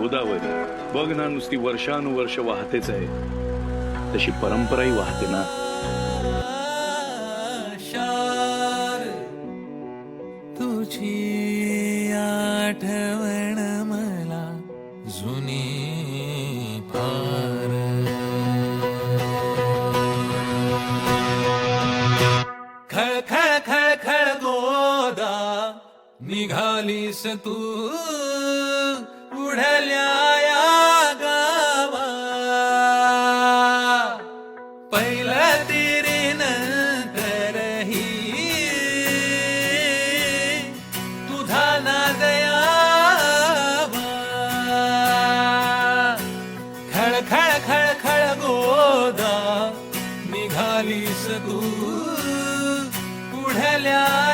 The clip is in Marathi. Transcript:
गोदावरी. बघ ना नुसती वर्षानुवर्ष वाहतेच आहे. तशी परंपराही वाहते ना. शार तुझी आठवण मला जुनी फार. खळ खळ खळ खळ गोदा निघालीस तू. उढल्या या गावा. पहिलं तिरी नंतरही तुझा नाद यावा. खळ खळ खळ खळ गोदा निघालीस तू. पुढल्या